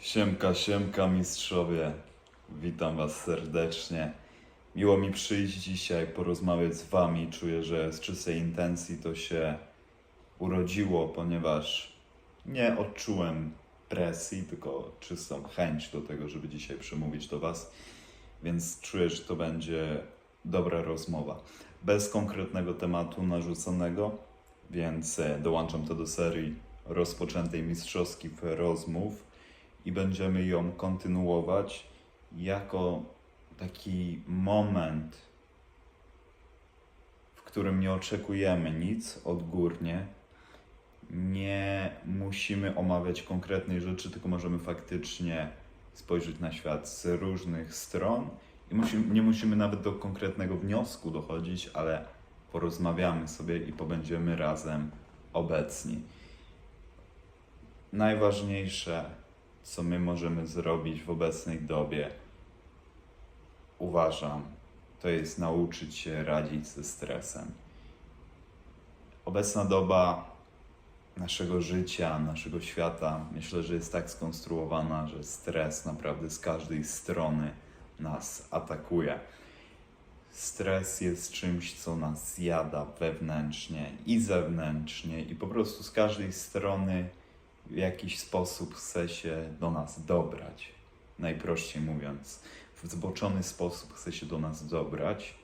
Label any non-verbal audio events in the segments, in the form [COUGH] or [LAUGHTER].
Siemka, siemka mistrzowie. Witam was serdecznie. Miło mi przyjść dzisiaj, porozmawiać z wami. Czuję, że z czystej intencji to się urodziło, ponieważ nie odczułem presji, tylko czystą chęć do tego, żeby dzisiaj przemówić do was. Więc czuję, że to będzie dobra rozmowa. Bez konkretnego tematu narzuconego, więc e, dołączam to do serii rozpoczętej mistrzowskich rozmów i będziemy ją kontynuować jako taki moment, w którym nie oczekujemy nic odgórnie. Nie musimy omawiać konkretnej rzeczy, tylko możemy faktycznie spojrzeć na świat z różnych stron i nie musimy nawet do konkretnego wniosku dochodzić, ale porozmawiamy sobie i pobędziemy razem obecni. Najważniejsze, co my możemy zrobić w obecnej dobie, uważam, to jest nauczyć się radzić ze stresem. Obecna doba naszego życia, naszego świata, myślę, że jest tak skonstruowana, że stres naprawdę z każdej strony nas atakuje. Stres jest czymś, co nas zjada wewnętrznie i zewnętrznie, i po prostu z każdej strony w jakiś sposób chce się do nas dobrać. Najprościej mówiąc, w zboczony sposób chce się do nas dobrać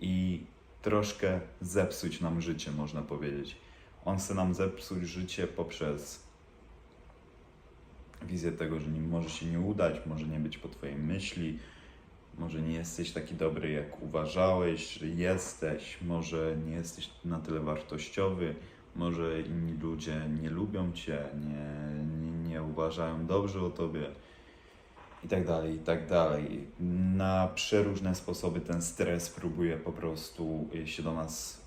i troszkę zepsuć nam życie, można powiedzieć. On chce nam zepsuć życie poprzez wizję tego, że nie może się nie udać, może nie być po Twojej myśli, może nie jesteś taki dobry, jak uważałeś, że jesteś, może nie jesteś na tyle wartościowy, może inni ludzie nie lubią Cię, nie, nie, nie uważają dobrze o Tobie i tak dalej, i tak dalej. Na przeróżne sposoby ten stres próbuje po prostu się do nas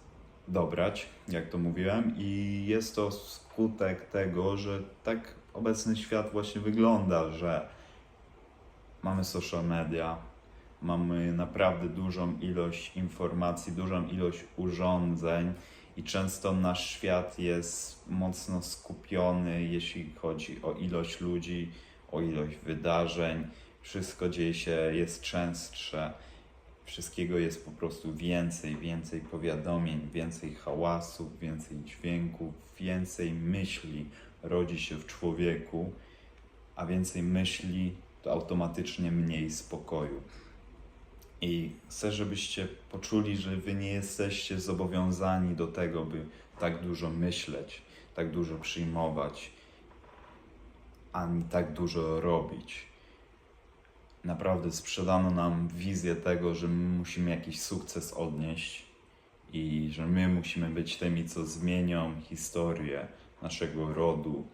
dobrać, jak to mówiłem, i jest to skutek tego, że tak obecny świat właśnie wygląda, że mamy social media, mamy naprawdę dużą ilość informacji, dużą ilość urządzeń i często nasz świat jest mocno skupiony, jeśli chodzi o ilość ludzi, o ilość wydarzeń. Wszystko dzieje się, jest częstsze, wszystkiego jest po prostu więcej, więcej powiadomień, więcej hałasów, więcej dźwięków, więcej myśli rodzi się w człowieku, a więcej myśli to automatycznie mniej spokoju. I chcę, żebyście poczuli, że wy nie jesteście zobowiązani do tego, by tak dużo myśleć, tak dużo przyjmować, ani tak dużo robić. Naprawdę sprzedano nam wizję tego, że my musimy jakiś sukces odnieść i że my musimy być tymi, co zmienią historię naszego rodu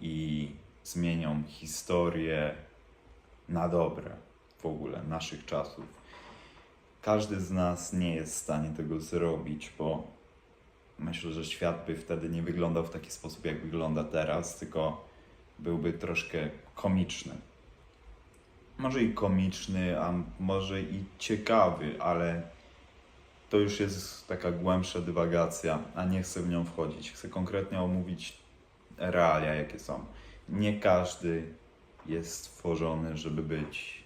i zmienią historię na dobre w ogóle naszych czasów każdy z nas nie jest w stanie tego zrobić, bo myślę, że świat by wtedy nie wyglądał w taki sposób, jak wygląda teraz, tylko byłby troszkę komiczny. Może i komiczny, a może i ciekawy, ale to już jest taka głębsza dywagacja, a nie chcę w nią wchodzić. Chcę konkretnie omówić realia, jakie są. Nie każdy jest stworzony, żeby być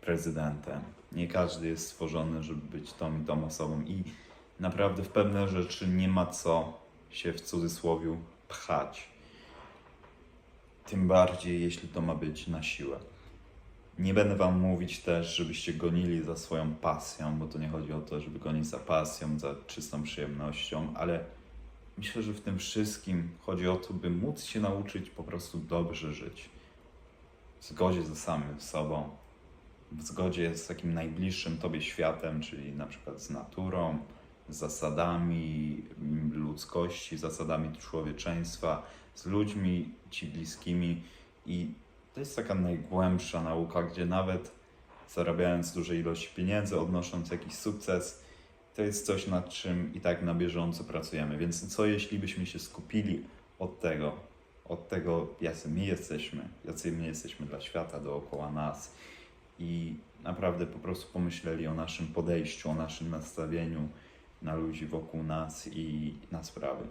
prezydentem. Nie każdy jest stworzony, żeby być tą i tą osobą. I naprawdę w pewne rzeczy nie ma co się w cudzysłowie pchać. Tym bardziej, jeśli to ma być na siłę. Nie będę Wam mówić też, żebyście gonili za swoją pasją, bo to nie chodzi o to, żeby gonić za pasją, za czystą przyjemnością, ale myślę, że w tym wszystkim chodzi o to, by móc się nauczyć po prostu dobrze żyć. W zgodzie ze samym sobą, w zgodzie z takim najbliższym Tobie światem, czyli na przykład z naturą, zasadami ludzkości, zasadami człowieczeństwa, z ludźmi Ci bliskimi. I to jest taka najgłębsza nauka, gdzie nawet zarabiając duże ilości pieniędzy, odnosząc jakiś sukces, to jest coś, nad czym i tak na bieżąco pracujemy. Więc co jeśli byśmy się skupili od tego, od tego, jacy my jesteśmy, jacy my jesteśmy dla świata dookoła nas i naprawdę po prostu pomyśleli o naszym podejściu, o naszym nastawieniu na ludzi wokół nas i na sprawy.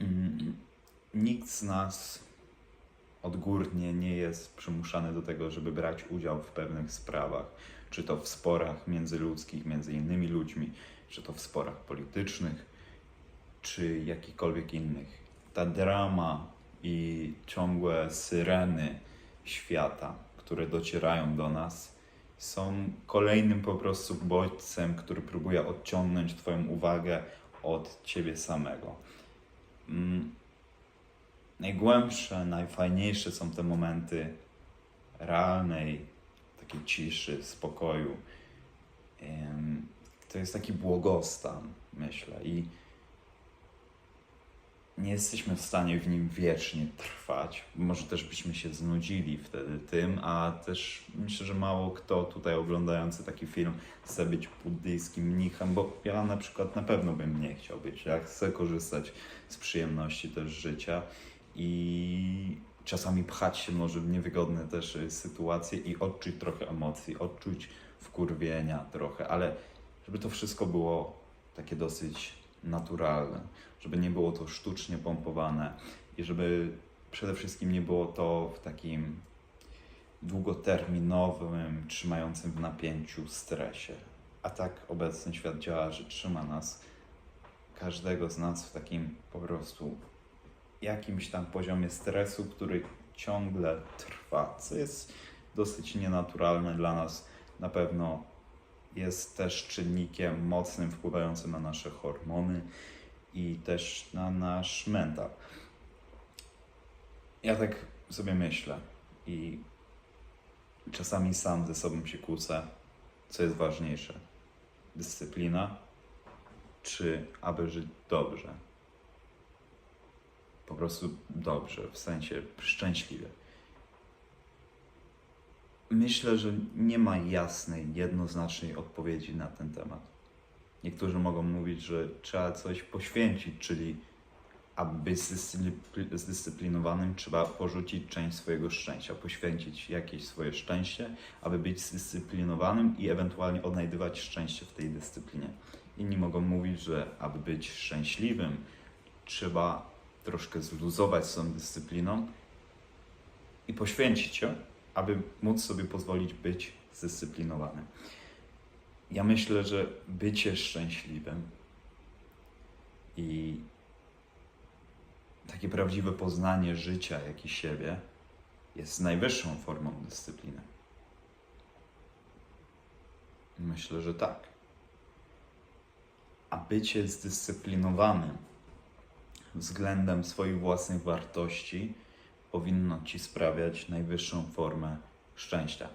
Mm, Nikt z nas odgórnie nie jest przymuszany do tego, żeby brać udział w pewnych sprawach, czy to w sporach międzyludzkich między innymi ludźmi, czy to w sporach politycznych, czy jakichkolwiek innych. Ta drama i ciągłe syreny świata, które docierają do nas, są kolejnym po prostu bodźcem, który próbuje odciągnąć Twoją uwagę od Ciebie samego. Mm, najgłębsze, najfajniejsze są te momenty realnej, takiej ciszy, spokoju. To jest taki błogostan, myślę. I nie jesteśmy w stanie w nim wiecznie trwać. Może też byśmy się znudzili wtedy tym, a też myślę, że mało kto tutaj oglądający taki film chce być buddyjskim mnichem, bo ja na przykład na pewno bym nie chciał być. Ja chcę korzystać z przyjemności też życia i czasami pchać się może w niewygodne też sytuacje i odczuć trochę emocji, odczuć wkurwienia trochę, ale żeby to wszystko było takie dosyć naturalne, żeby nie było to sztucznie pompowane i żeby przede wszystkim nie było to w takim długoterminowym, trzymającym w napięciu stresie. A tak obecny świat działa, że trzyma nas, każdego z nas w takim po prostu jakimś tam poziomie stresu, który ciągle trwa, co jest dosyć nienaturalne dla nas. Na pewno jest też czynnikiem mocnym wpływającym na nasze hormony i też na nasz mental. Ja tak sobie myślę i czasami sam ze sobą się kłócę, co jest ważniejsze: dyscyplina, czy aby żyć dobrze? Po prostu dobrze, w sensie szczęśliwie. Myślę, że nie ma jasnej, jednoznacznej odpowiedzi na ten temat. Niektórzy mogą mówić, że trzeba coś poświęcić, czyli aby być zdyscypli- zdyscyplinowanym, trzeba porzucić część swojego szczęścia, poświęcić jakieś swoje szczęście, aby być zdyscyplinowanym i ewentualnie odnajdywać szczęście w tej dyscyplinie. Inni mogą mówić, że aby być szczęśliwym, trzeba troszkę zluzować z tą dyscypliną i poświęcić ją, aby móc sobie pozwolić być zdyscyplinowanym. Ja myślę, że bycie szczęśliwym i takie prawdziwe poznanie życia, jak i siebie, jest najwyższą formą dyscypliny. Myślę, że tak. A bycie zdyscyplinowanym względem swoich własnych wartości powinno ci sprawiać najwyższą formę szczęścia.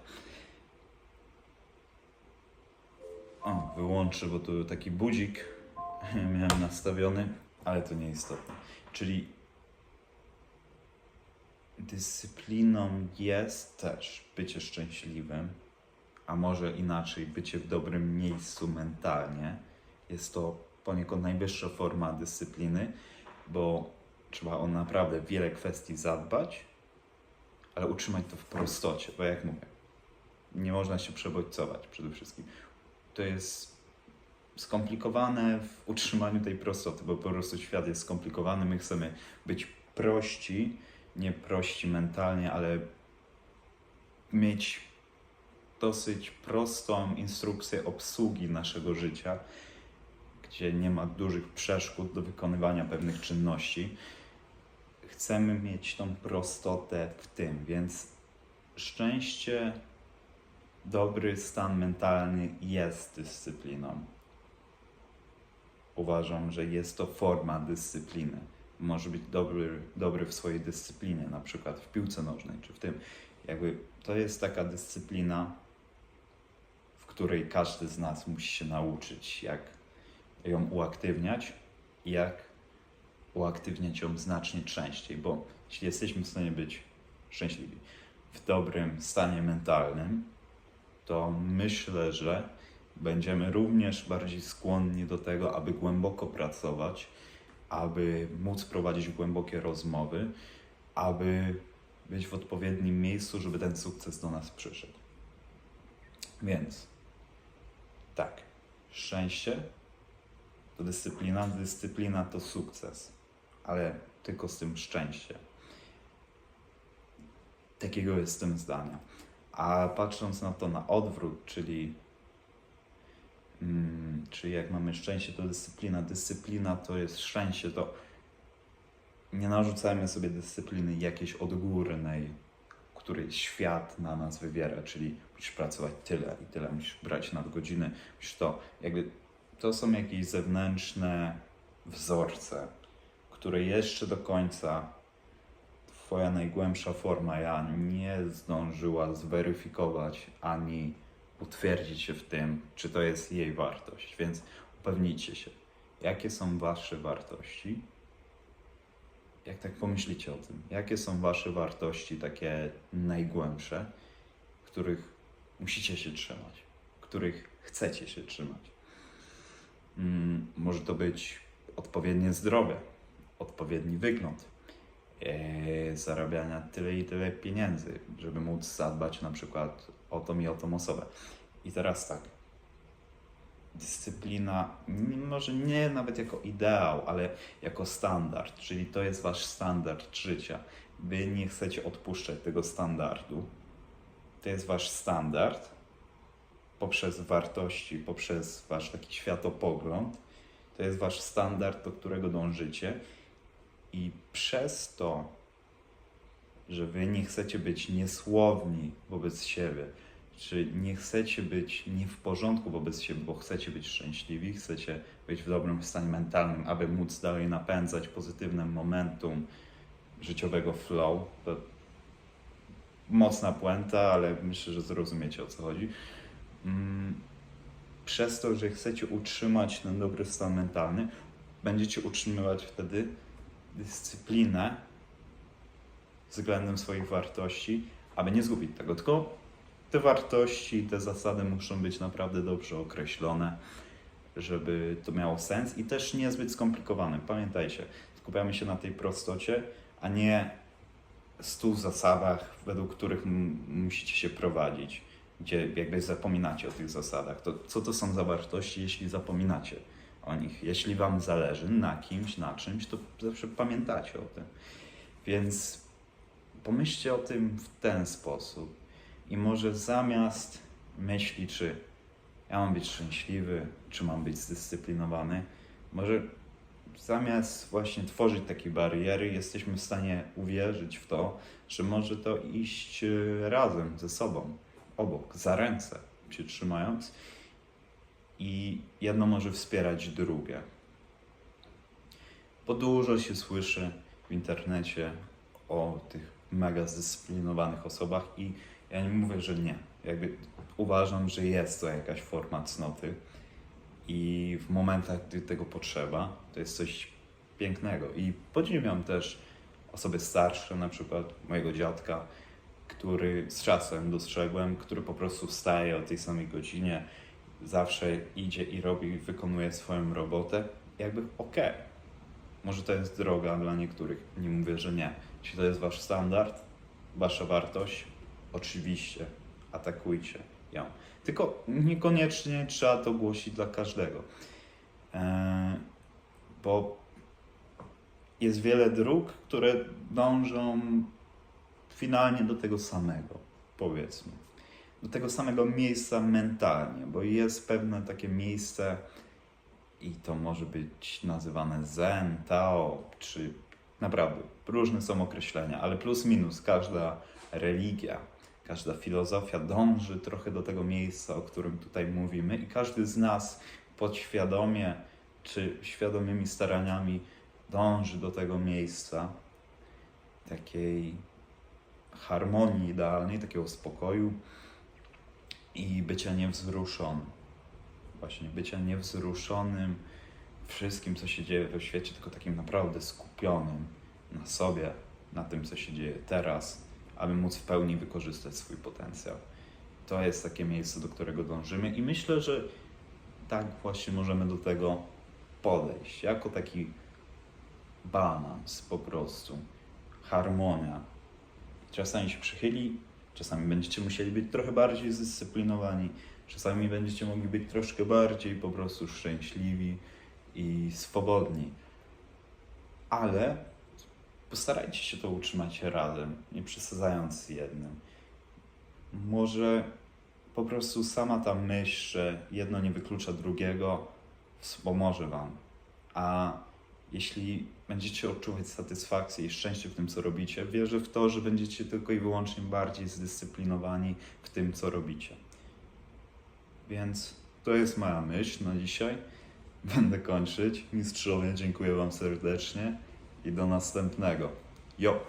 O, wyłączę, bo tu taki budzik [LAUGHS] miałem nastawiony, ale to nieistotne. Czyli dyscypliną jest też bycie szczęśliwym, a może inaczej, bycie w dobrym miejscu mentalnie. Jest to poniekąd najwyższa forma dyscypliny, bo trzeba o naprawdę wiele kwestii zadbać, ale utrzymać to w prostocie, bo jak mówię, nie można się przebodźcować przede wszystkim. To jest skomplikowane w utrzymaniu tej prostoty, bo po prostu świat jest skomplikowany. My chcemy być prości, nie prości mentalnie, ale mieć dosyć prostą instrukcję obsługi naszego życia, gdzie nie ma dużych przeszkód do wykonywania pewnych czynności. Chcemy mieć tą prostotę w tym, więc szczęście, dobry stan mentalny jest dyscypliną. Uważam, że jest to forma dyscypliny. Może być dobry, dobry w swojej dyscyplinie, na przykład w piłce nożnej czy w tym. Jakby to jest taka dyscyplina, w której każdy z nas musi się nauczyć, jak ją uaktywniać jak uaktywniać ją znacznie częściej, bo jeśli jesteśmy w stanie być szczęśliwi w dobrym stanie mentalnym, to myślę, że będziemy również bardziej skłonni do tego, aby głęboko pracować, aby móc prowadzić głębokie rozmowy, aby być w odpowiednim miejscu, żeby ten sukces do nas przyszedł. Więc tak, szczęście to dyscyplina, dyscyplina to sukces, ale tylko z tym szczęściem. Takiego jestem zdania. A patrząc na to na odwrót, czyli, mm, czyli jak mamy szczęście, to dyscyplina. Dyscyplina to jest szczęście, to nie narzucajmy sobie dyscypliny jakiejś odgórnej, której świat na nas wywiera, czyli musisz pracować tyle i tyle, musisz brać nadgodziny, musisz to, jakby to są jakieś zewnętrzne wzorce, które jeszcze do końca Twoja najgłębsza forma ja nie zdążyła zweryfikować ani utwierdzić się w tym, czy to jest jej wartość. Więc upewnijcie się, jakie są Wasze wartości. Jak tak pomyślicie o tym, jakie są Wasze wartości takie najgłębsze, których musicie się trzymać, których chcecie się trzymać. Mm, może to być odpowiednie zdrowie, odpowiedni wygląd, e, zarabiania tyle i tyle pieniędzy, żeby móc zadbać na przykład o tą i o tą osobę. I teraz tak. Dyscyplina, może nie nawet jako ideał, ale jako standard, czyli to jest wasz standard życia. Wy nie chcecie odpuszczać tego standardu. To jest wasz standard poprzez wartości, poprzez wasz taki światopogląd. To jest wasz standard, do którego dążycie. I przez to, że wy nie chcecie być niesłowni wobec siebie, czy nie chcecie być nie w porządku wobec siebie, bo chcecie być szczęśliwi, chcecie być w dobrym stanie mentalnym, aby móc dalej napędzać pozytywne momentum życiowego flow. To mocna puenta, ale myślę, że zrozumiecie o co chodzi. Mm, Przez to, że chcecie utrzymać ten dobry stan mentalny, będziecie utrzymywać wtedy dyscyplinę względem swoich wartości, aby nie zgubić tego. Tylko te wartości, te zasady muszą być naprawdę dobrze określone, żeby to miało sens i też niezbyt skomplikowane. Pamiętajcie, skupiamy się na tej prostocie, a nie stu zasadach, według których musicie się prowadzić, gdzie jakby zapominacie o tych zasadach. To co to są za wartości, jeśli zapominacie o nich? Jeśli Wam zależy na kimś, na czymś, to zawsze pamiętacie o tym. Więc pomyślcie o tym w ten sposób i może zamiast myśli, czy ja mam być szczęśliwy, czy mam być zdyscyplinowany, może zamiast właśnie tworzyć takie bariery, jesteśmy w stanie uwierzyć w to, że może to iść e, razem ze sobą, obok, za ręce się trzymając i jedno może wspierać drugie. Bo dużo się słyszy w internecie o tych mega zdyscyplinowanych osobach i ja nie mówię, że nie. Jakby uważam, że jest to jakaś forma cnoty i w momentach, gdy tego potrzeba, to jest coś pięknego. I podziwiam też osoby starsze, na przykład mojego dziadka, który z czasem dostrzegłem, który po prostu wstaje o tej samej godzinie, zawsze idzie i robi, wykonuje swoją robotę. Jakby okej. Może to jest droga dla niektórych, nie mówię, że nie. Jeśli to jest wasz standard, wasza wartość, oczywiście atakujcie ją. Tylko niekoniecznie trzeba to głosić dla każdego. Eee, bo jest wiele dróg, które dążą finalnie do tego samego, powiedzmy. Do tego samego miejsca mentalnie, bo jest pewne takie miejsce i to może być nazywane Zen, Tao, czy naprawdę różne są określenia, ale plus minus każda religia, każda filozofia dąży trochę do tego miejsca, o którym tutaj mówimy, i każdy z nas podświadomie czy świadomymi staraniami dąży do tego miejsca takiej harmonii idealnej, takiego spokoju i bycia niewzruszonym. Właśnie bycia niewzruszonym wszystkim, co się dzieje we świecie, tylko takim naprawdę skupionym na sobie, na tym, co się dzieje teraz, aby móc w pełni wykorzystać swój potencjał. To jest takie miejsce, do którego dążymy, i myślę, że tak właśnie możemy do tego podejść, jako taki balans po prostu, harmonia. Czasami się przychyli, czasami będziecie musieli być trochę bardziej zdyscyplinowani, czasami będziecie mogli być troszkę bardziej po prostu szczęśliwi i swobodni. Ale postarajcie się to utrzymać razem, nie przesadzając z jednym. Może po prostu sama ta myśl, że jedno nie wyklucza drugiego, wspomoże Wam. A jeśli będziecie odczuwać satysfakcję i szczęście w tym, co robicie, wierzę w to, że będziecie tylko i wyłącznie bardziej zdyscyplinowani w tym, co robicie. Więc to jest moja myśl na dzisiaj. [LAUGHS] Będę kończyć. Mistrzowie, dziękuję Wam serdecznie i do następnego. Jo!